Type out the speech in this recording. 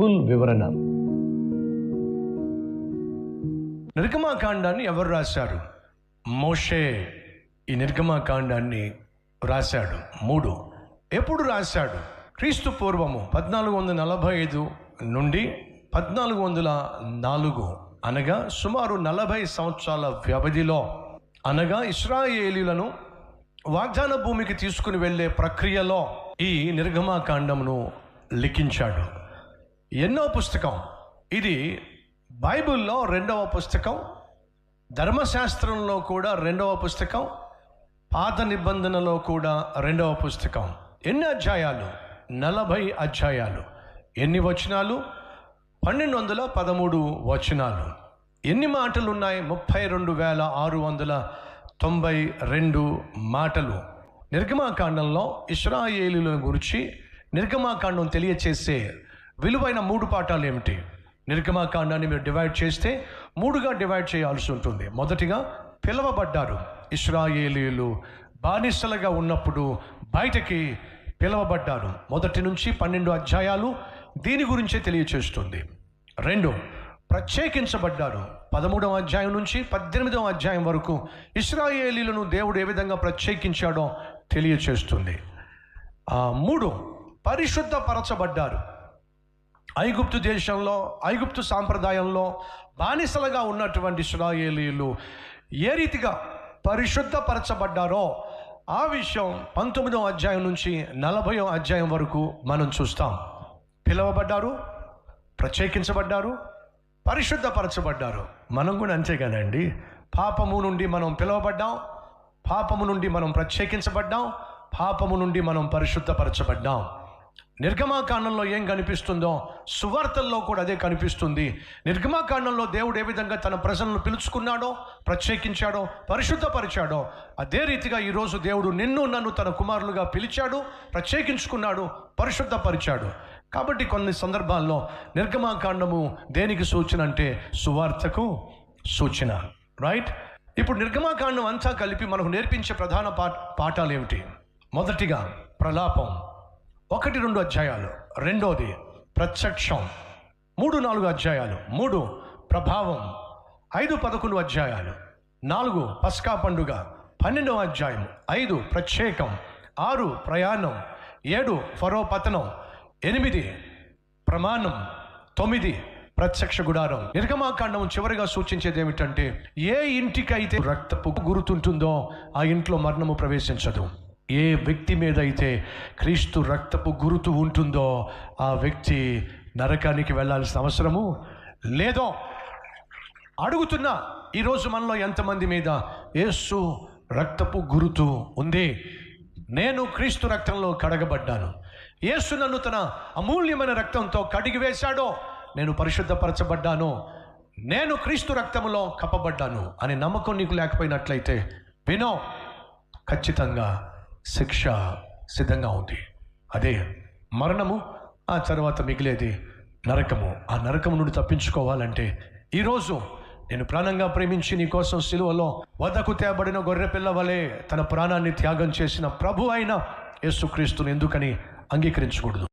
Bible వివరణ. నిర్గమాకాండాన్ని ఎవరు రాశారు? మోషే ఈ నిర్గమాకాండాన్ని రాశాడు. మూడు. ఎప్పుడు రాశాడు? క్రీస్తు పూర్వము పద్నాలుగు వందల నలభై ఐదు నుండి పద్నాలుగు వందల నాలుగు అనగా సుమారు నలభై సంవత్సరాల వ్యవధిలో అనగా ఇస్రాయేలీలను వాగ్దాన భూమికి తీసుకుని వెళ్ళే ప్రక్రియలో ఈ నిర్గమాకాండమును లిఖించాడు. ఎన్నో పుస్తకం. ఇది బైబిల్లో రెండవ పుస్తకం ధర్మశాస్త్రంలో కూడా రెండవ పుస్తకం పాత నిబంధనలో కూడా రెండవ పుస్తకం. ఎన్ని అధ్యాయాలు? నలభై అధ్యాయాలు. ఎన్ని వచనాలు? పన్నెండు వందల పదమూడు వచనాలు. ఎన్ని మాటలు ఉన్నాయి ముప్పై రెండు వేల ఆరు వందల తొంభై రెండు మాటలు. నిర్గమాకాండంలో ఇస్రాయేలుల గురించి నిర్గమాకాండం తెలియచేసే విలువైన మూడు పాఠాలు ఏమిటి? నిర్గమాకాండాన్ని మీరు డివైడ్ చేస్తే మూడుగా డివైడ్ చేయాల్సి ఉంటుంది. మొదటిగా పిలవబడ్డారు ఇస్రాయేలీలు బానిసలుగా ఉన్నప్పుడు బయటకి పిలవబడ్డారు. మొదటి నుంచి పన్నెండు అధ్యాయాలు దీని గురించే తెలియచేస్తుంది. రెండు ప్రత్యేకించబడ్డారు. పదమూడవ అధ్యాయం నుంచి పద్దెనిమిదవ అధ్యాయం వరకు ఇస్రాయేలీలను దేవుడు ఏ విధంగా ప్రత్యేకించాడో తెలియచేస్తుంది. మూడు పరిశుద్ధపరచబడ్డారు. ఐగుప్తు దేశంలో ఐగుప్తు సాంప్రదాయంలో బానిసలుగా ఉన్నటువంటి సునాయేలీలు ఏ రీతిగా పరిశుద్ధపరచబడ్డారో ఆ విషయం పంతొమ్మిదవ అధ్యాయం నుంచి నలభయో అధ్యాయం వరకు మనం చూస్తాం. పిలవబడ్డారు ప్రత్యేకించబడ్డారు పరిశుద్ధపరచబడ్డారు. మనం కూడా అంతేగానండి పాపము నుండి మనం పిలవబడ్డాం పాపము నుండి మనం ప్రత్యేకించబడ్డాం పాపము నుండి మనం పరిశుద్ధపరచబడ్డాం. నిర్గమాకాండంలో ఏం కనిపిస్తుందో సువార్తల్లో కూడా అదే కనిపిస్తుంది. నిర్గమాకాండంలో దేవుడు ఏ విధంగా తన ప్రజలను పిలుచుకున్నాడో ప్రత్యేకించాడో పరిశుద్ధపరిచాడో అదే రీతిగా ఈరోజు దేవుడు నిన్ను నన్ను తన కుమారులుగా పిలిచాడు ప్రత్యేకించుకున్నాడు పరిశుద్ధపరిచాడు. కాబట్టి కొన్ని సందర్భాల్లో నిర్గమాకాండము దేనికి సూచన అంటే సువార్తకు సూచన రైట్ ఇప్పుడు నిర్గమాకాండం అంతా కలిపి మనకు నేర్పించే ప్రధాన పా పాఠాలు ఏమిటి మొదటిగా ప్రలాపం. ఒకటి రెండు అధ్యాయాలు. రెండోది ప్రత్యక్షం. మూడు నాలుగు అధ్యాయాలు. మూడు ప్రభావం. ఐదు పదకొండు అధ్యాయాలు. నాలుగు పస్కా పండుగ. పన్నెండవ అధ్యాయం. ఐదు ప్రత్యేకం. ఆరు ప్రయాణం. ఏడు ఫరో పతనం. ఎనిమిది ప్రమాణం. తొమ్మిది ప్రత్యక్ష గుడారం. నిర్గమాకాండం చివరిగా సూచించేది ఏమిటంటే ఏ ఇంటికైతే రక్తపు గురుతుంటుందో ఆ ఇంట్లో మరణము ప్రవేశించదు. ఏ వ్యక్తి మీద అయితే క్రీస్తు రక్తపు గురుతు ఉంటుందో ఆ వ్యక్తి నరకానికి వెళ్ళాల్సిన అవసరము లేదో అడుగుతున్నా ఈరోజు మనలో ఎంతమంది మీద యేసు రక్తపు గురుతు ఉంది. నేను క్రీస్తు రక్తంలో కడగబడ్డాను. యేసు నన్ను తన అమూల్యమైన రక్తంతో కడిగి వేశాడో నేను పరిశుద్ధపరచబడ్డాను. నేను క్రీస్తు రక్తములో కప్పబడ్డాను అనే నమ్మకం నీకు లేకపోయినట్లయితే వినో. ఖచ్చితంగా శిక్ష సిద్ధంగా ఉంది. అదే మరణము ఆ తర్వాత మిగిలేది నరకము. ఆ నరకము నుండి తప్పించుకోవాలంటే ఈరోజు నేను ప్రాణంగా ప్రేమించి నీ కోసం సిలువలో వదకు తేబడిన గొర్రె పిల్ల వలె తన ప్రాణాన్ని త్యాగం చేసిన ప్రభు అయిన యేసుక్రీస్తుని ఎందుకని అంగీకరించకూడదు?